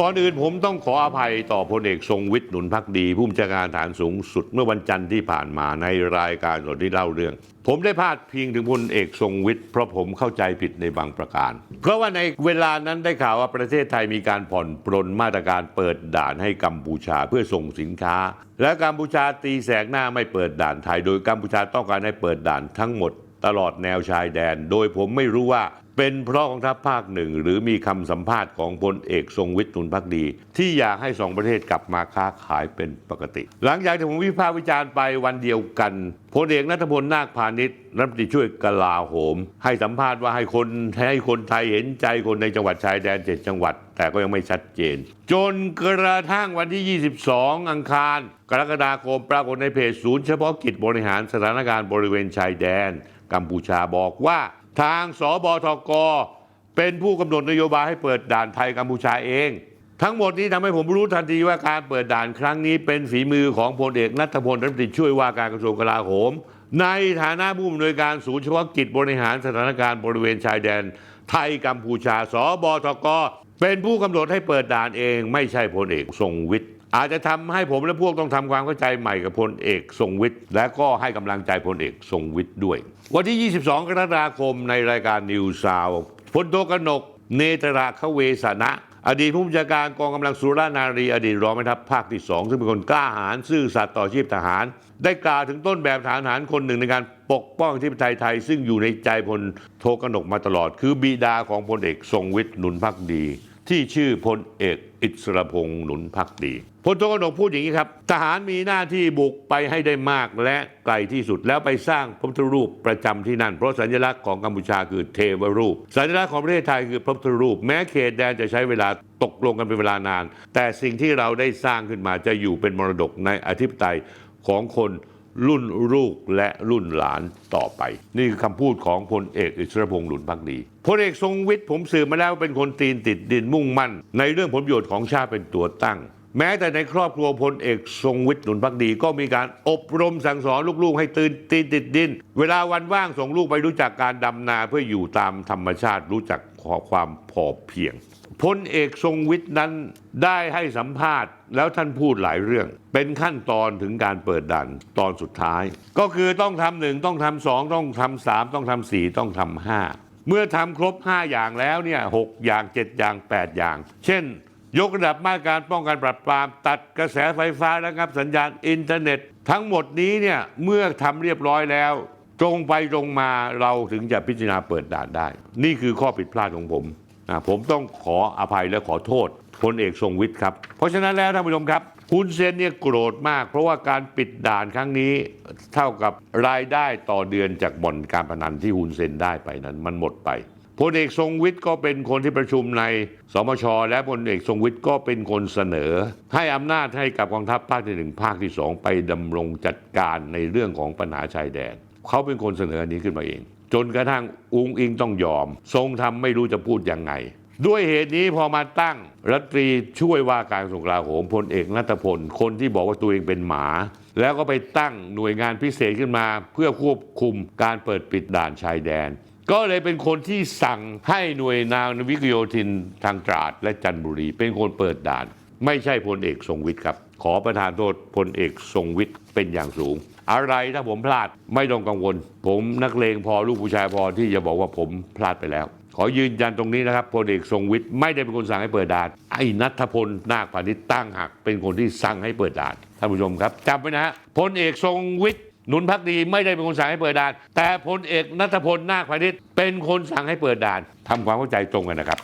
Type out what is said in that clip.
ก่อนอื่นผมต้องขออภัยต่อพลเอกทรงวิทย์หนุนพักดีผู้บัญชาการฐานสูงสุดเมื่อวันจันทร์ที่ผ่านมาในรายการสดที่เล่าเรื่อง ผมได้พาดพิงถึงพลเอกทรงวิทย์เพราะผมเข้าใจผิดในบางประการ เพราะว่าในเวลานั้นได้ข่าวว่าประเทศไทยมีการผ่อนปรนมาตรการเปิดด่านให้กัมพูชาเพื่อส่งสินค้า และกัมพูชาตีแสกหน้าไม่เปิดด่านไทย โดยกัมพูชาต้องการให้เปิดด่านทั้งหมด ตลอดแนวชายแดน โดยผมไม่รู้ว่า เป็นเพราะกองทัพภาคหนึ่งหรือมีคำสัมภาษณ์ของพลเอกทรงวิทย์หนุนพักดี ที่อยากให้สองประเทศกลับมาค้าขายเป็นปกติ หลังจากที่ผมวิพากษ์วิจารณ์ไปวันเดียวกันพลเอกนัทพลนาคพาณิชย์รัฐมนตรีช่วยกลาโหม ให้สัมภาษณ์ว่าให้คนให้คนไทยเห็นใจคนในจังหวัดชายแดนเจ็ดจังหวัด แต่ก็ยังไม่ชัดเจน จนกระทั่งวันที่ 22 อังคาร กรกฎาคมปรากฏในเพจศูนย์เฉพาะกิจบริหารสถานการณ์บริเวณชายแดน กัมพูชาบอกว่า ทางสบทก เป็นผู้กำหนดนโยบายให้เปิดด่านไทยกัมพูชาเอง ทั้งหมดนี้ทำให้ผมรู้ทันทีว่าการเปิดด่านครั้งนี้เป็นฝีมือของพลเอกนัทพลรัฐมนตรีช่วยว่าการกระทรวงกลาโหม ในฐานะผู้อำนวยการศูนย์เฉพาะกิจบริหารสถานการณ์บริเวณชายแดน ไทยกัมพูชา สบทก เป็นผู้กำหนดให้เปิดด่านเองไม่ใช่พลเอกทรงวิทย์อาจจะทำให้ผมและพวกต้องทำความเข้าใจใหม่กับพลเอกทรงวิทย์ และก็ให้กำลังใจพลเอกทรงวิทย์ด้วย วันที่ 22 กรกฎาคมในรายการนิวซาวพลโทกนก เนตราคเวสนะ อดีตผู้บัญชาการกองกำลังสุรานารี อดีตรองแม่ทัพภาคที่ 2 ซึ่งเป็นคนกล้าหาญซื่อสัตย์ต่อชีพทหาร ได้กล่าวถึงต้นแบบทหารหารคนหนึ่งในการปกป้องที่ประเทศไทย ซึ่งอยู่ในใจพลโทกนกมาตลอด คือบิดาของพลเอกทรงวิทย์หนุนพักดี ที่ชื่อพลเอกอิสระพงษ์หนุนพักดีพลโทกนกพูดอย่างนี้ครับ ทหารมีหน้าที่บุกไปให้ได้มากและไกลที่สุดแล้วไปสร้างพระพุทธรูปประจำที่นั่น เพราะสัญลักษณ์ของกัมพูชาคือเทวรูป สัญลักษณ์ของประเทศไทยคือพระพุทธรูป แม้เขตแดนจะใช้เวลาตกลงกันเป็นเวลานาน แต่สิ่งที่เราได้สร้างขึ้นมาจะอยู่เป็นมรดกในอธิปไตยของคน รุ่นลูกและรุ่นหลานต่อไป นี่คือคำพูดของพลเอกอิสรพงษ์หลุนพักดีพลเอกทรงวิทย์ผมสืบมาแล้วว่าเป็นคนตีนติดดินมุ่งมั่น ในเรื่องผลประโยชน์ของชาติเป็นตัวตั้ง แม้แต่ในครอบครัวพลเอกทรงวิทย์หนุนพักดีก็มีการอบรมสั่งสอนลูกๆ ให้ตื่นตีนติดดิน เวลาวันว่างส่งลูกไปรู้จักการดำนาเพื่ออยู่ตามธรรมชาติรู้จักขอความพอเพียง พลเอกทรงวิทย์นั้นได้ให้สัมภาษณ์ แล้วท่านพูดหลายเรื่อง เป็นขั้นตอนถึงการเปิดด่านตอนสุดท้าย ก็คือต้องทำหนึ่งต้องทำสองต้องทำสามต้องทำสี่ต้องทำห้าเมื่อทำครบ 5 อย่างแล้วเนี่ยหกอย่าง 7 อย่าง 8 อย่าง เช่น ยกระดับมาตรการป้องกันปราบปราม ตัดกระแสไฟฟ้าระงับสัญญาณอินเทอร์เน็ต ทั้งหมดนี้เนี่ยเมื่อทำเรียบร้อยแล้ว ตรงไปตรงมาเราถึงจะพิจารณาเปิดด่านได้ นี่คือข้อผิดพลาดของผม นะผมต้องขออภัยและขอโทษพลเอกทรงวิทย์ครับ เพราะฉะนั้นแล้วท่านผู้ชมครับคุณเซนเนี่ยโกรธมาก เพราะว่าการปิดด่านครั้งนี้เท่ากับรายได้ต่อเดือนจากบ่อนการพนันที่ฮุนเซนได้ไปนั้นมันหมดไปพลเอกทรงวิทย์ก็เป็นคนที่ประชุมในสมช และพลเอกทรงวิทย์ก็เป็นคนเสนอ ให้อำนาจให้กับกองทัพภาคที่หนึ่งภาคที่สองไปดำรงจัดการในเรื่องของปัญหาชายแดน เขาเป็นคนเสนออันนี้ขึ้นมาเอง จนกระทั่งอุงอิงต้องยอม ทรงทำไม่รู้จะพูดยังไง ด้วยเหตุนี้พอมาตั้งรัฐตรีช่วยว่าการกระทรวงกลาโหมพลเอกนัทพล คนที่บอกว่าตัวเองเป็นหมา แล้วก็ไปตั้งหน่วยงานพิเศษขึ้นมา เพื่อควบคุมการเปิดปิดด่านชายแดน ก็เลยเป็นคนที่สั่งให้หน่วยนาววิกโยธินทางตราดและจันทบุรี เป็นคนเปิดด่าน ไม่ใช่พลเอกทรงวิทย์ครับ ขอประทานโทษพลเอกทรงวิทย์เป็นอย่างสูง อะไรถ้าผมพลาดไม่ต้องกังวล ผมนักเลงพอลูกผู้ชายพอที่จะบอกว่าผมพลาดไปแล้ว ขอยืนยันตรงนี้นะครับพลเอกทรงวิทย์ไม่ได้เป็นคนสั่งให้เปิดด่านไอ้นัทพลนาคพาณิชย์ตั้งหัก เป็นคนที่สั่งให้เปิดด่านท่านผู้ชมครับจำไว้นะฮะพลเอกทรงวิทย์หนุนพักดีไม่ได้เป็นคนสั่งให้เปิดด่าน แต่พลเอกนัทพลนาคพาณิชย์เป็นคนสั่งให้เปิดด่านทำความเข้าใจตรงกันนะครับ